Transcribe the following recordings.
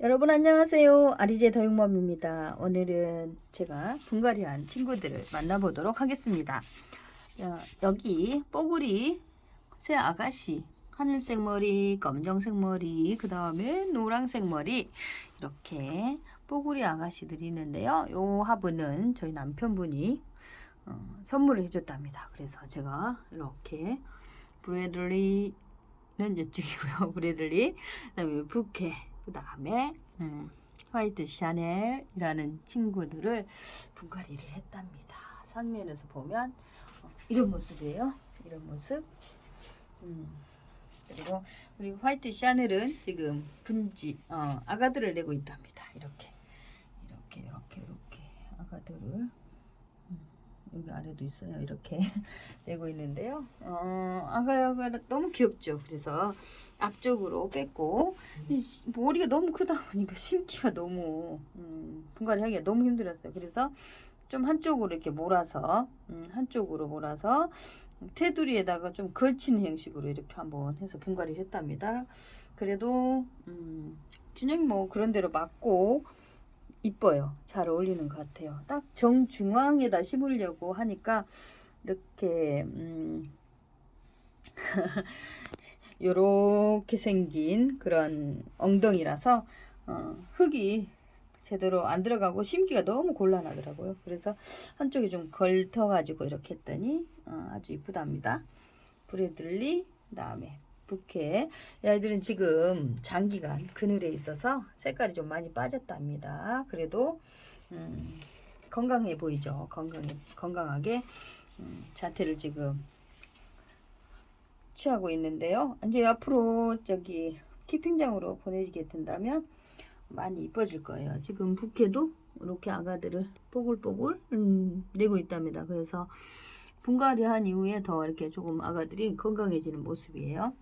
여러분 안녕하세요. 아리제 더육맘입니다. 오늘은 제가 분갈이한 친구들을 만나보도록 하겠습니다. 야, 여기 뽀글이 새 아가씨 하늘색 머리, 검정색 머리, 그 다음에 노란색 머리 이렇게 뽀글이 아가씨들이 있는데요. 요 화분은 저희 남편분이 어, 선물을 해줬답니다. 그래서 제가 이렇게 브래들리는 이쪽이고요. 브래들리 그다음에 부케 그 다음에 음, 화이트 샤넬이라는 친구들을 분갈이를 했답니다. 상면에서 보면 어, 이런 모습이에요. 이런 모습. 음, 그리고 우리 화이트 샤넬은 지금 분지 어, 아가들을 내고 있답니다. 이렇게 이렇게 이렇게 이렇게 아가들을 음, 여기 아래도 있어요. 이렇게 내고 있는데요. 어, 아가가 너무 귀엽죠. 그래서 앞쪽으로 뺐고 머리가 너무 크다 보니까 심기가 너무 음, 분갈이 하기가 너무 힘들었어요. 그래서 좀 한쪽으로 이렇게 몰아서 음, 한쪽으로 몰아서 테두리에다가 좀 걸치는 형식으로 이렇게 한번 해서 분갈이를 했답니다. 그래도 음, 균형이 뭐 그런 대로 맞고 이뻐요. 잘 어울리는 것 같아요. 딱 정중앙에다 심으려고 하니까 이렇게 음, 요렇게 생긴 그런 엉덩이라서 어, 흙이 제대로 안 들어가고 심기가 너무 곤란하더라고요. 그래서 한쪽이 좀 걸터가지고 이렇게 했더니 어, 아주 이쁘답니다. 브래들리 그다음에 부케 이 아이들은 지금 장기간 그늘에 있어서 색깔이 좀 많이 빠졌답니다. 그래도 음, 건강해 보이죠. 건강해 건강하게 음, 자태를 지금 취하고 있는데요. 이제 앞으로 저기 키핑장으로 보내지게 된다면 많이 이뻐질 거예요. 지금 부케도 이렇게 아가들을 뽀글뽀글 음, 내고 있답니다. 그래서 분갈이 한 이후에 더 이렇게 조금 아가들이 건강해지는 모습이에요.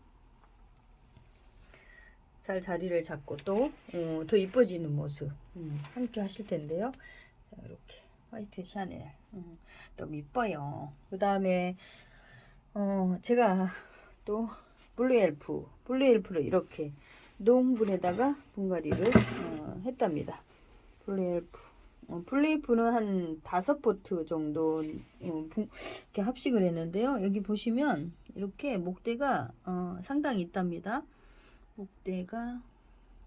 잘 자리를 잡고 또더 이뻐지는 모습 음, 함께 하실 텐데요. 자, 이렇게 화이트 샤넬 음, 너무 이뻐요. 그 다음에 어, 제가 또 블루 엘프 블루 엘프를 이렇게 농분에다가 분갈이를 어, 했답니다. 블루 엘프 어, 블루 엘프는 한 다섯 포트 정도 어, 분- 이렇게 합식을 했는데요. 여기 보시면 이렇게 목대가 어, 상당히 있답니다. 목대가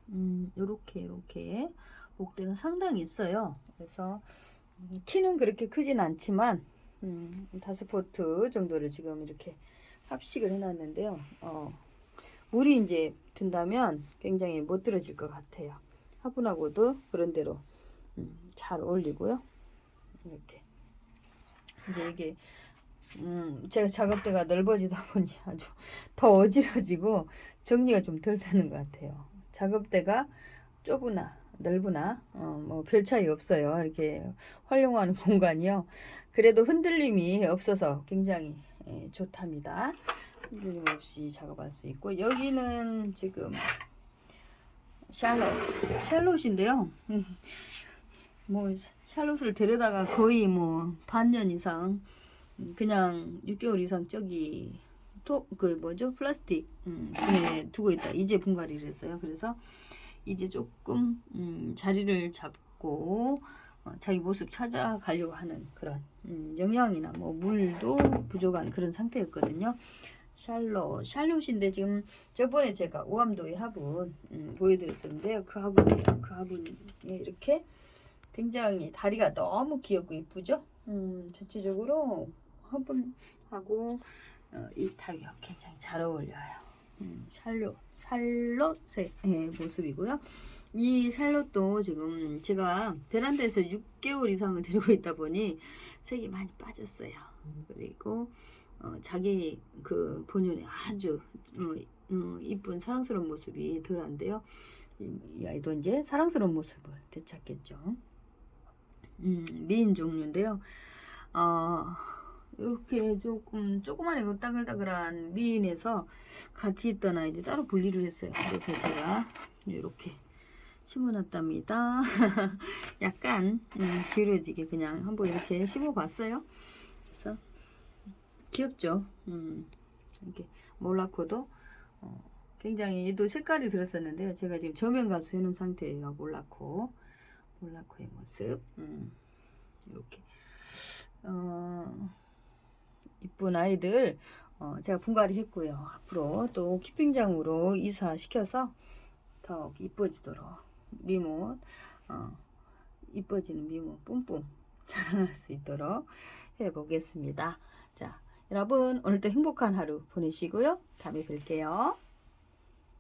음, 요렇게 요렇게 목대가 상당히 있어요. 그래서 음, 키는 그렇게 크진 않지만 음, 다섯 포트 정도를 지금 이렇게 합식을 해놨는데요. 어, 물이 이제 든다면 굉장히 못 들어질 것 같아요. 화분하고도 그런 대로 음, 잘 어울리고요. 이렇게 이제 이게 음, 제가 작업대가 넓어지다 보니 아주 더 어지러지고 정리가 좀 덜 되는 것 같아요. 작업대가 좁으나 넓으나 어, 뭐별 차이 없어요. 이렇게 활용하는 공간이요. 그래도 흔들림이 없어서 굉장히 예, 좋답니다. 흔들림 없이 작업할 수 있고 여기는 지금 샬롯 샬롯인데요. 음, 뭐 샬롯을 데려다가 거의 뭐 반년 이상 음, 그냥 6개월 이상 저기 토그 뭐죠 플라스틱 음, 에 두고 있다 이제 분갈이를 했어요. 그래서 이제 조금 음, 자리를 잡고 어, 자기 모습 찾아가려고 하는 그런 음, 영양이나 뭐 물도 부족한 그런 상태였거든요. 샬롯, 샬롯인데 지금 저번에 제가 우암도의 화분 음, 보여드렸었는데요. 그 화분이에요. 그 화분에 이렇게 굉장히 다리가 너무 귀엽고 이쁘죠? 음, 전체적으로 화분하고 어, 이 타격 굉장히 잘 어울려요. 음, 샬롯, 샬롯의 예, 모습이고요. 이 샬롯도 지금 제가 베란다에서 6개월 이상을 데리고 있다 보니 색이 많이 빠졌어요. 그리고 어, 자기 그 본연의 아주 어, 어, 이쁜 사랑스러운 모습이 덜한데요. 이, 이 아이도 이제 사랑스러운 모습을 되찾겠죠. 음, 미인 종류인데요. 어, 이렇게 조금 조그마하고 따글따글한 미인에서 같이 있던 아이들 따로 분리를 했어요. 그래서 제가 이렇게 심어놨답니다. 약간 음, 기울어지게 그냥 한번 이렇게 심어봤어요. 그래서 귀엽죠. 음, 이렇게 몰라코도 어, 굉장히 얘도 색깔이 들었었는데요. 제가 지금 저면 가수 해놓은 상태예요. 몰라코. 몰라코의 모습. 음, 이렇게. 어, 이쁜 아이들, 어, 제가 분갈이 했고요. 앞으로 또 키핑장으로 이사시켜서 더 이뻐지도록 미모, 어, 이뻐지는 미모 뿜뿜 자랑할 수 있도록 해보겠습니다. 자, 여러분 오늘도 행복한 하루 보내시고요. 다음에 뵐게요.